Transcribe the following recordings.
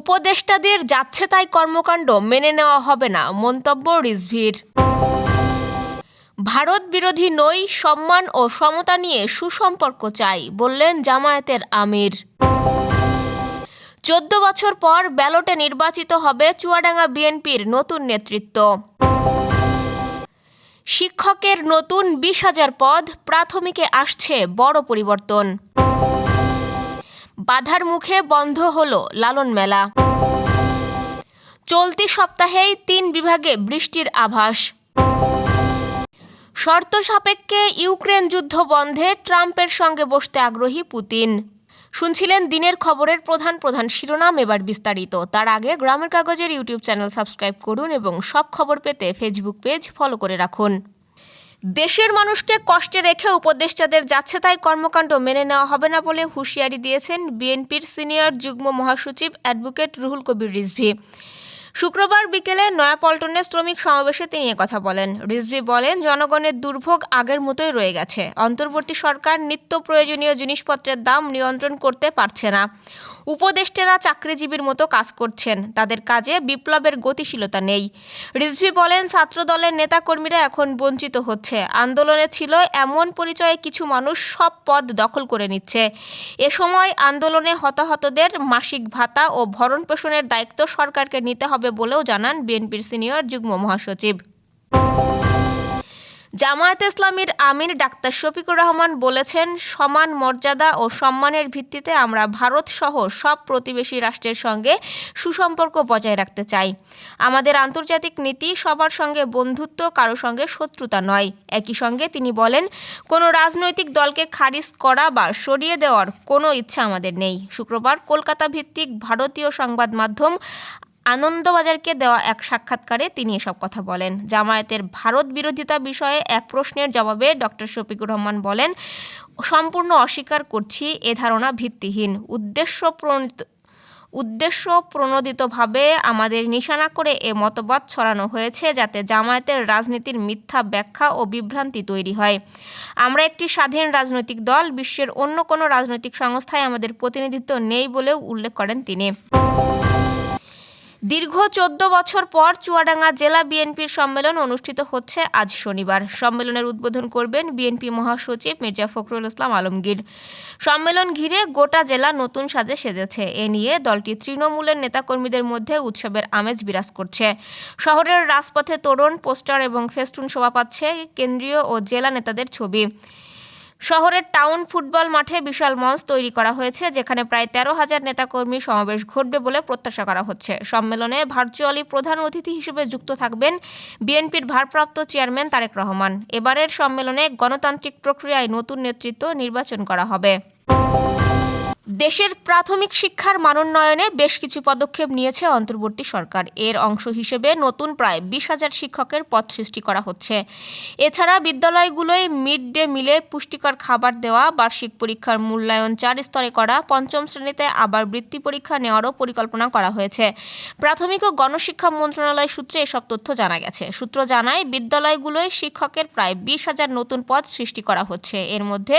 উপদেষ্টাদের যাচ্ছে তাই কর্মকাণ্ড মেনে নেওয়া হবে না, মন্তব্য রিজভির। ভারত বিরোধী নই, সম্মান ও সমতা নিয়ে সুসম্পর্ক চাই, বললেন জামায়াতের আমির। চোদ্দ বছর পর ব্যালটে নির্বাচিত হবে চুয়াডাঙ্গা বিএনপির নতুন নেতৃত্ব। শিক্ষকের নতুন বিশ হাজার পদ, প্রাথমিকে আসছে বড় পরিবর্তন। বাধার মুখে বন্ধ হলো লালন মেলা। চলতি সপ্তাহেই তিন বিভাগে বৃষ্টির আভাস। শর্ত সাপেক্ষে ইউক্রেন যুদ্ধ বন্ধে ট্রাম্পের সঙ্গে বসতে আগ্রহী পুতিন। শুনছিলেন দিনের খবরের প্রধান প্রধান শিরোনাম এবার বিস্তারিত। তার আগে গ্রামের কাগজের ইউটিউব চ্যানেল সাবস্ক্রাইব করুন এবং সব খবর পেতে ফেসবুক পেজ ফলো করে রাখুন। দেশের মানুষকে কষ্টে রেখে উপদেষ্টাদের যাচ্ছে তাই কর্মকাণ্ড মেনে নেওয়া হবে না বলে হুঁশিয়ারি দিয়েছেন বিএনপির সিনিয়র যুগ্ম মহাসচিব অ্যাডভোকেট রুহুল কবির রিজভি। শুক্রবার বিকেলে নয়াপল্টনে শ্রমিক সমাবেশে তিনি কথা বলেন। রিজভি বলেন, জনগণের দুর্ভোগ আগের মতোই রয়ে গেছে। অন্তর্বর্তী সরকার নিত্য প্রয়োজনীয় জিনিসপত্রের দাম নিয়ন্ত্রণ করতে পারছে না। উপদেষ্টারা চাকরিজীবীর মতো কাজ করছেন। তাদের কাজে বিপ্লবের গতিশীলতা নেই। রিজভি বলেন, ছাত্রদলের নেতাকর্মীরা এখন বঞ্চিত হচ্ছে। আন্দোলনে ছিল এমন পরিচয়ে কিছু মানুষ সব পদ দখল করে নিচ্ছে। এ সময় আন্দোলনে হতাহতদের মাসিক ভাতা ও ভরণ পোষণের দায়িত্ব সরকারকে নিতে হবে বলেও জানান বিএনপির সিনিয়র যুগ্ম মহাসচিব। জামায়াত ইসলামীর আমির ডাক্তার শফিকুর রহমান বলেছেন, সমান মর্যাদা ও সম্মানের ভিত্তিতে আমরা ভারত সহ সব প্রতিবেশী রাষ্ট্রের সঙ্গে সুসম্পর্ক বজায় রাখতে চাই। আমাদের আন্তর্জাতিক নীতি সবার সঙ্গে বন্ধুত্ব, কারও সঙ্গে শত্রুতা নয়। একই সঙ্গে তিনি বলেন, কোনো রাজনৈতিক দলকে খারিজ করা বা সরিয়ে দেওয়ার কোনো ইচ্ছা আমাদের নেই। শুক্রবার কলকাতা ভিত্তিক ভারতীয় সংবাদ মাধ্যম আনন্দবাজারকে দেওয়া এক সাক্ষাৎকারে তিনি এসব কথা বলেন। জামায়াতের ভারত বিরোধিতা বিষয়ে এক প্রশ্নের জবাবে ডক্টর শফিকুর রহমান বলেন, সম্পূর্ণ অস্বীকার করছি, এ ধারণা ভিত্তিহীন। উদ্দেশ্য প্রণীত, উদ্দেশ্য প্রণোদিতভাবে আমাদের নিশানা করে এ মতবাদ ছড়ানো হয়েছে যাতে জামায়াতের রাজনীতির মিথ্যা ব্যাখ্যা ও বিভ্রান্তি তৈরি হয়। আমরা একটি স্বাধীন রাজনৈতিক দল, বিশ্বের অন্য কোনো রাজনৈতিক সংস্থায় আমাদের প্রতিনিধিত্ব নেই বলেও উল্লেখ করেন তিনি। দীর্ঘ চোদ্দ বছর পর চুয়াডাঙ্গা জেলা বিএনপির সম্মেলন অনুষ্ঠিত হচ্ছে আজ শনিবার। সম্মেলনের উদ্বোধন করবেন বিএনপি মহাসচিব মির্জা ফখরুল ইসলাম আলমগীর। সম্মেলন ঘিরে গোটা জেলা নতুন সাজে সেজেছে। এ নিয়ে দলটি তৃণমূলের নেতাকর্মীদের মধ্যে উৎসবের আমেজ বিরাজ করছে। শহরের রাজপথে তোরণ, পোস্টার এবং ফেস্টুন শোভা পাচ্ছে কেন্দ্রীয় ও জেলা নেতাদের ছবি। শহরের টাউন ফুটবল মাঠে বিশাল মঞ্চ তৈরি করা হয়েছে, যেখানে প্রায় তেরো হাজার নেতাকর্মী সমাবেশ ঘটবে বলে প্রত্যাশা করা হচ্ছে। সম্মেলনে ভার্চুয়ালি প্রধান অতিথি হিসেবে যুক্ত থাকবেন বিএনপির ভারপ্রাপ্ত চেয়ারম্যান তারেক রহমান। এবারের সম্মেলনে গণতান্ত্রিক প্রক্রিয়ায় নতুন নেতৃত্ব নির্বাচন করা হবে। দেশের প্রাথমিক শিক্ষার মানোন্নয়নে বেশ কিছু পদক্ষেপ নিয়েছে অন্তর্বর্তী সরকার। এর অংশ হিসেবে নতুন প্রায় বিশ হাজার শিক্ষকের পদ সৃষ্টি করা হচ্ছে। এছাড়া বিদ্যালয়গুলোয় মিড ডে মিলে পুষ্টিকর খাবার দেওয়া, বার্ষিক পরীক্ষার মূল্যায়ন চার স্তরে করা, পঞ্চম শ্রেণীতে আবার বৃত্তি পরীক্ষা নেওয়ারও পরিকল্পনা করা হয়েছে। প্রাথমিক ও গণশিক্ষা মন্ত্রণালয় সূত্রে এসব তথ্য জানা গেছে। সূত্র জানায়, বিদ্যালয়গুলোয় শিক্ষকের প্রায় বিশ হাজার নতুন পদ সৃষ্টি করা হচ্ছে। এর মধ্যে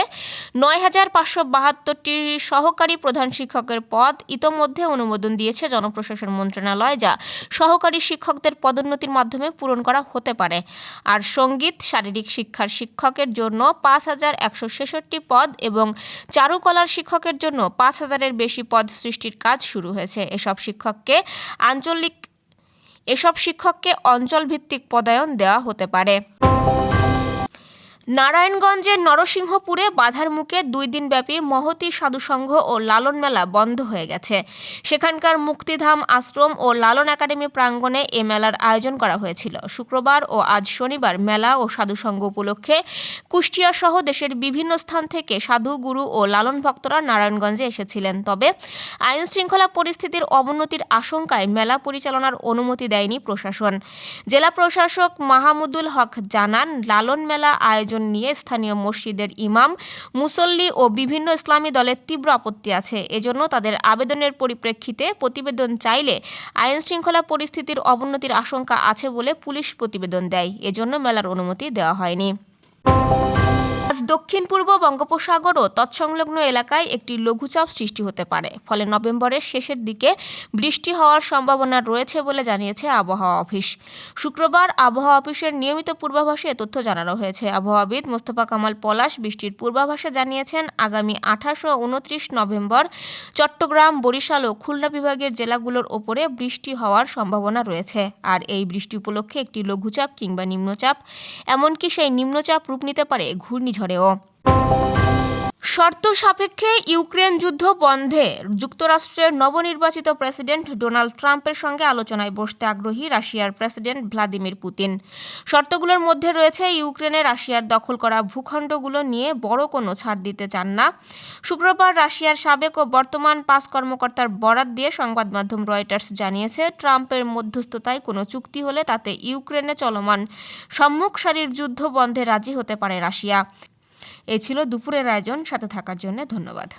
নয় হাজার পাঁচশো বাহাত্তরটি সহকারী প্রধান শিক্ষকের পদ ইতোমধ্যে অনুমোদন দিয়েছে জনপ্রশাসন মন্ত্রণালয়, যা সহকারী শিক্ষকদের পদোন্নতির মাধ্যমে পূরণ করা হতে পারে। আর সংগীত, শারীরিক শিক্ষার শিক্ষকের জন্য পাঁচ হাজার একশো ছেষট্টি পদ এবং চারুকলার শিক্ষকের জন্য পাঁচ হাজারের বেশি পদ সৃষ্টির কাজ শুরু হয়েছে। এসব শিক্ষককে আঞ্চলিক, এসব শিক্ষককে অঞ্চলভিত্তিক পদায়ন দেওয়া হতে পারে। নারায়ণগঞ্জের নরসিংহপুরে বাধার মুখে দুই দিনব্যাপী মহতি সাধুসংঘ ও লালন মেলা বন্ধ হয়ে গেছে। সেখানকার মুক্তিধাম আশ্রম ও লালন একাডেমি প্রাঙ্গণে এ মেলার আয়োজন করা হয়েছিল। শুক্রবার ও আজ শনিবার মেলা ও সাধুসংঘ উপলক্ষে কুষ্টিয়া সহ দেশের বিভিন্ন স্থান থেকে সাধু, গুরু ও লালন ভক্তরা নারায়ণগঞ্জে এসেছিলেন। তবে আইন শৃঙ্খলা পরিস্থিতির অবনতির আশঙ্কায় মেলা পরিচালনার অনুমতি দেয়নি প্রশাসন। জেলা প্রশাসক মাহমুদুল হক জানান, লালন মেলা আয়োজন নিয়ে স্থানীয় মসজিদের ইমাম, মুসল্লি ও বিভিন্ন ইসলামী দলের তীব্র আপত্তি আছে। এজন্য তাদের আবেদনের পরিপ্রেক্ষিতে প্রতিবেদন চাইলে আইন শৃঙ্খলা পরিস্থিতির অবনতির আশঙ্কা আছে বলে পুলিশ প্রতিবেদন দেয়। এজন্য মেলার অনুমতি দেওয়া হয়নি। আজ দক্ষিণ পূর্ব বঙ্গোপসাগর ও তৎসংলগ্ন এলাকায় একটি লঘুচাপ সৃষ্টি হতে পারে। ফলে নভেম্বরের শেষের দিকে বৃষ্টি হওয়ার সম্ভাবনা রয়েছে বলে জানিয়েছে আবহাওয়া অফিস। শুক্রবার আবহাওয়া অফিসের নিয়মিত পূর্বাভাসে এ তথ্য জানানো হয়েছে। আবহাওয়াবিদ মোস্তফা কামাল পলাশ বৃষ্টির পূর্বাভাসে জানিয়েছেন, আগামী আঠাশ ও উনত্রিশ নভেম্বর চট্টগ্রাম, বরিশাল ও খুলনা বিভাগের জেলাগুলোর ওপরে বৃষ্টি হওয়ার সম্ভাবনা রয়েছে। আর এই বৃষ্টি উপলক্ষে একটি লঘুচাপ কিংবা নিম্নচাপ, এমনকি সেই নিম্নচাপ রূপ নিতে পারে それを。শর্ত সাপেক্ষে ইউক্রেন যুদ্ধ বন্ধে যুক্তরাষ্ট্রের নবনির্বাচিত প্রেসিডেন্ট ডোনাল্ড ট্রাম্পের সঙ্গে আলোচনায় বসতে আগ্রহী রাশিয়ার প্রেসিডেন্ট ভ্লাদিমির পুতিন। শর্তগুলোর মধ্যে রয়েছে ইউক্রেনে রাশিয়ার দখল করা ভূখণ্ডগুলো নিয়ে বড় কোনো ছাড় দিতে চান না। শুক্রবার রাশিয়ার সাবেক ও বর্তমান পাঁচ কর্মকর্তার বরাত দিয়ে সংবাদ মাধ্যম রয়টার্স জানিয়েছে, ট্রাম্পের মধ্যস্থতায় কোনো চুক্তি হলে তাতে ইউক্রেনে চলমান সম্মুখ সারির যুদ্ধ বন্ধে রাজি হতে পারে রাশিয়া। এ ছিল দুপুরের আয়োজন সাথে থাকার জন্য ধন্যবাদ।